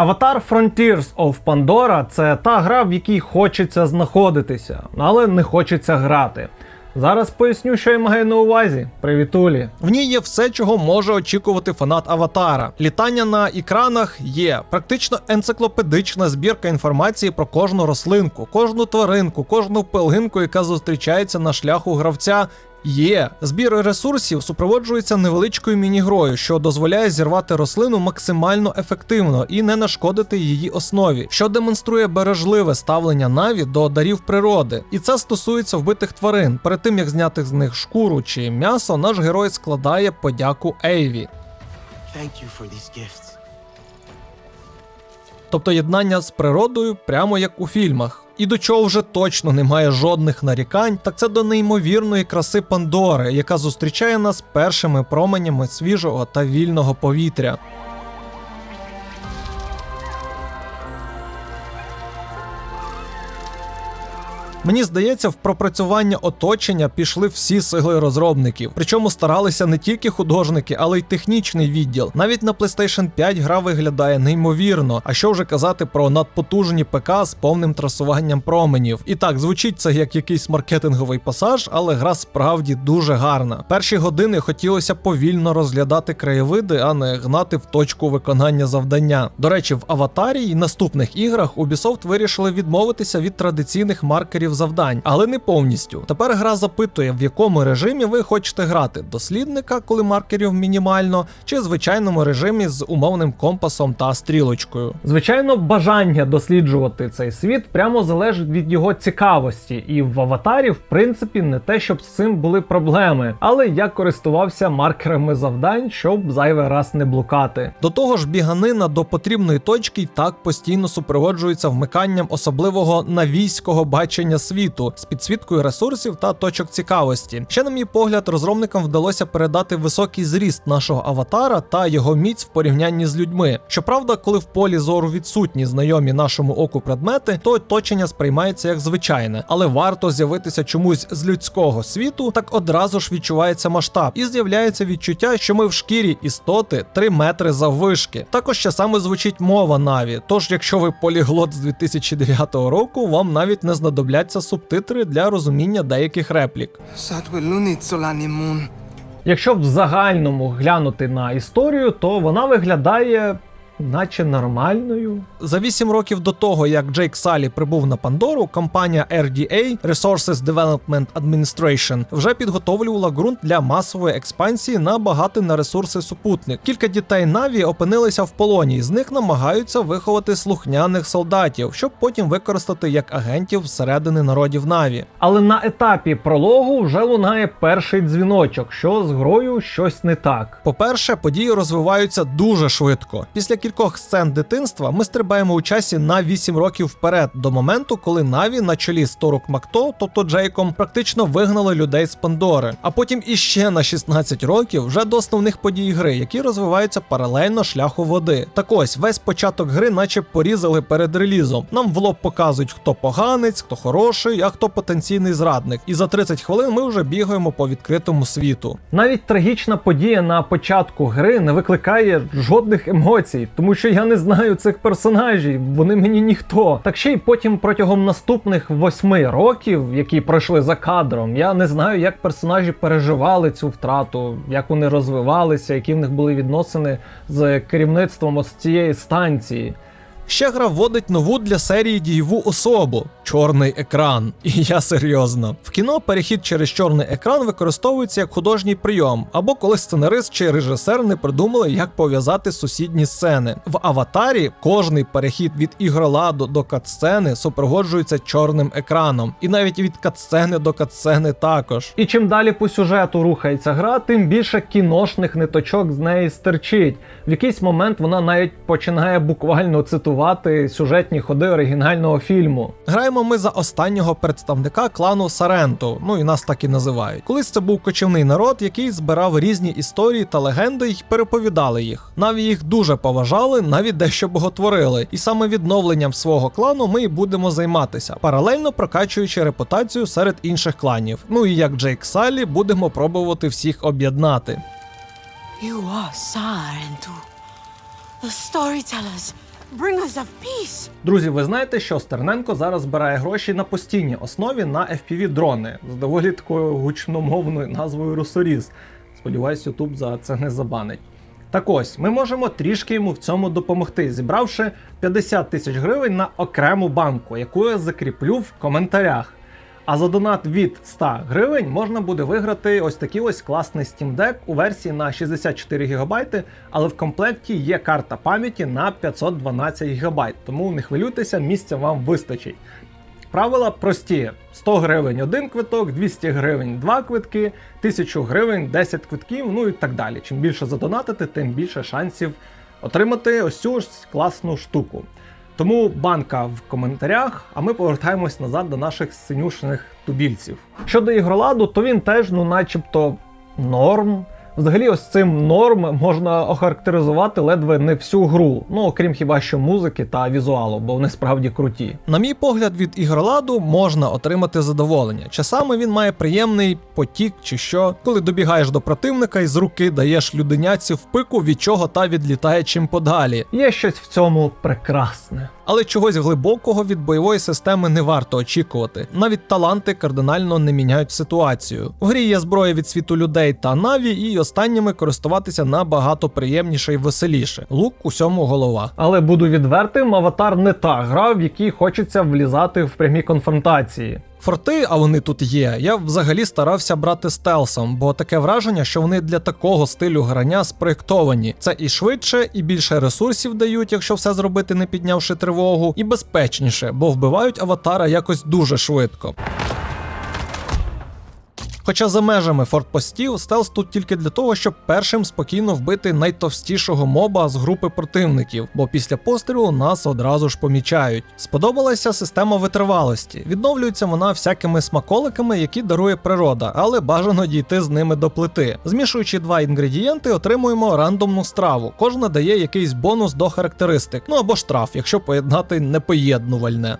Avatar Frontiers of Pandora це та гра, в якій хочеться знаходитися, але не хочеться грати. Зараз поясню, що я маю на увазі. Привітулі. В ній є все, чого може очікувати фанат Аватара. Літання на екранах є, практично енциклопедична збірка інформації про кожну рослинку, кожну тваринку, кожну пилинку, яка зустрічається на шляху гравця. Є збір ресурсів супроводжується невеличкою міні-грою, що дозволяє зірвати рослину максимально ефективно і не нашкодити її основі, що демонструє бережливе ставлення Наві до дарів природи. І це стосується вбитих тварин. Перед тим як зняти з них шкуру чи м'ясо, наш герой складає подяку Ейві. Thank you for these. Тобто єднання з природою прямо як у фільмах. І до чого вже точно немає жодних нарікань, так це до неймовірної краси Пандори, яка зустрічає нас першими променями свіжого та вільного повітря. Мені здається, в пропрацювання оточення пішли всі сили розробників. Причому старалися не тільки художники, але й технічний відділ. Навіть на PlayStation 5 гра виглядає неймовірно. А що вже казати про надпотужні ПК з повним трасуванням променів. І так, звучить це як якийсь маркетинговий пасаж, але гра справді дуже гарна. Перші години хотілося повільно розглядати краєвиди, а не гнати в точку виконання завдання. До речі, в аватарі і наступних іграх Ubisoft вирішили відмовитися від традиційних маркерів завдань, але не повністю. Тепер гра запитує, в якому режимі ви хочете грати: дослідника, коли маркерів мінімально, чи звичайному режимі з умовним компасом та стрілочкою. Звичайно, бажання досліджувати цей світ прямо залежить від його цікавості, і в аватарі, в принципі, не те, щоб з цим були проблеми, але я користувався маркерами завдань, щоб зайвий раз не блукати. До того ж, біганина до потрібної точки й так постійно супроводжується вмиканням особливого навійського бачення світу з підсвіткою ресурсів та точок цікавості. Ще, на мій погляд, розробникам вдалося передати високий зріст нашого аватара та його міць в порівнянні з людьми. Щоправда, коли в полі зору відсутні знайомі нашому оку предмети, то оточення сприймається як звичайне, але варто з'явитися чомусь з людського світу, так одразу ж відчувається масштаб, і з'являється відчуття, що ми в шкірі істоти 3 метри заввишки. Також часами звучить мова Наві. Тож, якщо ви поліглот з 2009 року, вам навіть не знадобляться субтитри для розуміння деяких реплік. Якщо в загальному глянути на історію, то вона виглядає наче нормальною. За 8 років до того, як Джейк Салі прибув на Пандору, компанія RDA Resources Development Administration вже підготовлювала ґрунт для масової експансії на багатий на ресурси супутник. Кілька дітей Наві опинилися в полоні, з них намагаються виховати слухняних солдатів, щоб потім використати як агентів всередини народів Наві. Але на етапі прологу вже лунає перший дзвіночок, що з грою щось не так. По-перше, події розвиваються дуже швидко. Після кількох сцен дитинства ми стрибаємо у часі на 8 років вперед, до моменту, коли Наві на чолі з Торук Макто, тобто Джейком, практично вигнали людей з Пандори. А потім іще на 16 років вже до основних подій гри, які розвиваються паралельно шляху води. Так ось весь початок гри, наче порізали перед релізом. Нам в лоб показують, хто поганець, хто хороший, а хто потенційний зрадник. І за 30 хвилин ми вже бігаємо по відкритому світу. Навіть трагічна подія на початку гри не викликає жодних емоцій, тому що я не знаю цих персонажів, вони мені ніхто. Так ще й потім протягом наступних восьми років, які пройшли за кадром, я не знаю, як персонажі переживали цю втрату, як вони розвивалися, які в них були відносини з керівництвом ось цієї станції. Ще гра вводить нову для серії дієву особу чорний екран. І я серйозно. В кіно перехід через чорний екран використовується як художній прийом, або коли сценарист чи режисер не придумали, як пов'язати сусідні сцени. В аватарі кожний перехід від ігроладу до катсцени супроводжується чорним екраном, і навіть від катсцени до катсцени також. І чим далі по сюжету рухається гра, тим більше кіношних ниточок з неї стерчить. В якийсь момент вона навіть починає буквально цитувати сюжетні ходи оригінального фільму. Граємо ми за останнього представника клану Саренту, ну і нас так і називають. Колись це був кочівний народ, який збирав різні історії та легенди і переповідали їх. Навіть їх дуже поважали, навіть дещо боготворили. І саме відновленням свого клану ми і будемо займатися, паралельно прокачуючи репутацію серед інших кланів. Ну і як Джейк Саллі будемо пробувати всіх об'єднати. You are Sarentu, the storytellers. Друзі, ви знаєте, що Стерненко зараз збирає гроші на постійній основі на fpv дрони з доволі такою гучномовною назвою Русоріз. Сподіваюсь, Ютуб за це не забанить. Так ось, ми можемо трішки йому в цьому допомогти, зібравши 50 тисяч гривень на окрему банку, яку я закріплю в коментарях. А за донат від 100 гривень можна буде виграти ось такий ось класний Steam Deck у версії на 64 ГБ, але в комплекті є карта пам'яті на 512 ГБ, тому не хвилюйтеся, місця вам вистачить. Правила прості: 100 гривень один квиток, 200 гривень два квитки, 1000 гривень 10 квитків, ну і так далі. Чим більше задонатити, тим більше шансів отримати ось цю ж класну штуку. Тому банка в коментарях, а ми повертаємось назад до наших синюшних тубільців. Щодо ігроладу, то він теж, ну, начебто, норм. Взагалі, ось цим норм можна охарактеризувати ледве не всю гру, ну окрім хіба що музики та візуалу, бо вони справді круті. На мій погляд, від ігроладу можна отримати задоволення. Часами він має приємний потік чи що, коли добігаєш до противника і з руки даєш людиняці в пику, від чого та відлітає чим подалі. Є щось в цьому прекрасне. Але чогось глибокого від бойової системи не варто очікувати. Навіть таланти кардинально не міняють ситуацію. В грі є зброя від світу людей та наві, і останніми користуватися набагато приємніше і веселіше. Лук усьому голова. Але буду відвертим, аватар не та гра, в якій хочеться влізати в прямі конфронтації. Форти, а вони тут є. Я взагалі старався брати стелсом, бо таке враження, що вони для такого стилю грання спроєктовані. Це і швидше, і більше ресурсів дають, якщо все зробити не піднявши тривогу, і безпечніше, бо вбивають аватара якось дуже швидко. Хоча за межами фортпостів стелс тут тільки для того, щоб першим спокійно вбити найтовстішого моба з групи противників, бо після пострілу нас одразу ж помічають. Сподобалася система витривалості. Відновлюється вона всякими смаколиками, які дарує природа, але бажано дійти з ними до плити. Змішуючи два інгредієнти, отримуємо рандомну страву. Кожна дає якийсь бонус до характеристик, ну або штраф, якщо поєднати непоєднувальне.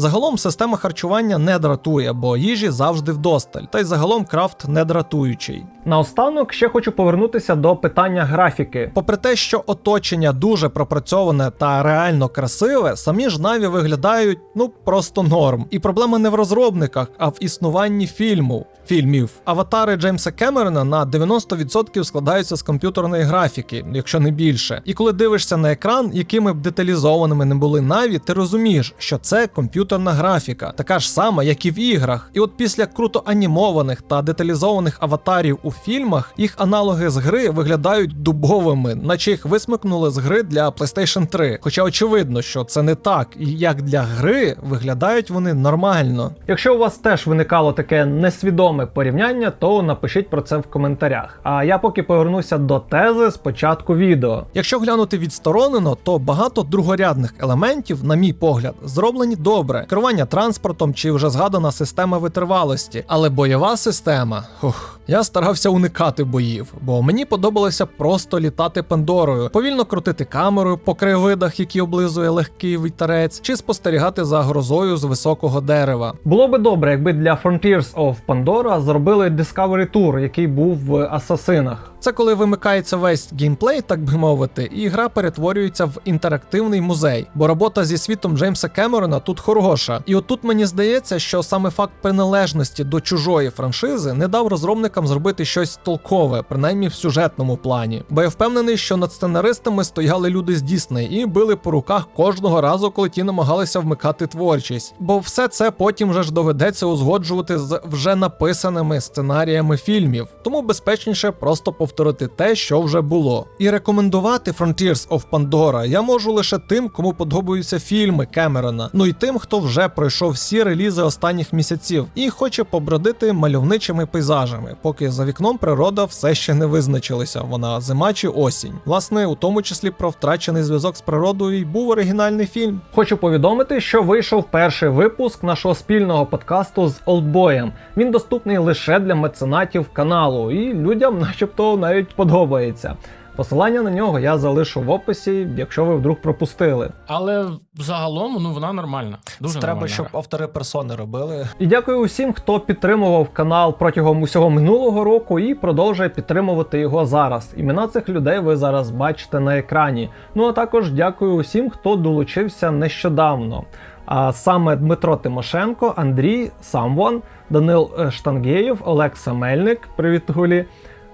Загалом система харчування не дратує, бо їжі завжди вдосталь, та й загалом крафт не дратуючий. Наостанок ще хочу повернутися до питання графіки. Попри те, що оточення дуже пропрацьоване та реально красиве, самі ж наві виглядають ну просто норм. І проблема не в розробниках, а в існуванні фільму. Фільмів аватари Джеймса Кемерона на 90% складаються з комп'ютерної графіки, якщо не більше. І коли дивишся на екран, якими б деталізованими не були наві, ти розумієш, що це комп'ютерна графіка, така ж сама, як і в іграх. І от після круто анімованих та деталізованих аватарів у фільмах, їх аналоги з гри виглядають дубовими, наче їх висмикнули з гри для PlayStation 3. Хоча очевидно, що це не так, і як для гри виглядають вони нормально. Якщо у вас теж виникало таке несвідоме порівняння, то напишіть про це в коментарях. А я поки повернуся до тези з початку відео. Якщо глянути відсторонено, то багато другорядних елементів, на мій погляд, зроблені добре: керування транспортом чи вже згадана система витривалості. Але бойова система, ух, я старався уникати боїв, бо мені подобалося просто літати Пандорою, повільно крутити камерою по краєвидах, які облизує легкий вітерець, чи спостерігати за грозою з високого дерева. Було би добре, якби для Frontiers of Pandora зробили Discovery Tour, який був в Асасинах. Це коли вимикається весь геймплей, так би мовити, і гра перетворюється в інтерактивний музей. Бо робота зі світом Джеймса Кемерона тут хороша. І отут мені здається, що саме факт приналежності до чужої франшизи не дав розробникам зробити щось толкове, принаймні в сюжетному плані. Бо я впевнений, що над сценаристами стояли люди з Дісней і били по руках кожного разу, коли ті намагалися вмикати творчість. Бо все це потім вже ж доведеться узгоджувати з вже написаними сценаріями фільмів. Тому безпечніше просто повторити те, що вже було. І рекомендувати Frontiers of Pandora я можу лише тим, кому подобаються фільми Кемерона, ну і тим, хто вже пройшов всі релізи останніх місяців і хоче побродити мальовничими пейзажами, поки за вікном природа все ще не визначилася. Вона зима чи осінь. Власне, у тому числі про втрачений зв'язок з природою й був оригінальний фільм. Хочу повідомити, що вийшов перший випуск нашого спільного подкасту з Олдбоєм. Він доступний лише для меценатів каналу, і людям, начебто, навіть подобається. Посилання на нього я залишу в описі, якщо ви вдруг пропустили. Але загалом ну вона нормальна. Дуже Треба, нормальна щоб гра. автори персони робили. І дякую усім, хто підтримував канал протягом усього минулого року і продовжує підтримувати його зараз. Імена цих людей ви зараз бачите на екрані. Ну а також дякую усім, хто долучився нещодавно. А саме Дмитро Тимошенко, Андрій Самвон, Данил е, Штангеєв, Олекса Мельник, привіт Гулі,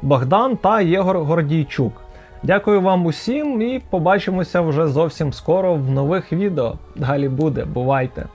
Богдан та Єгор Гордійчук. Дякую вам усім і побачимося вже зовсім скоро в нових відео. Далі буде. Бувайте!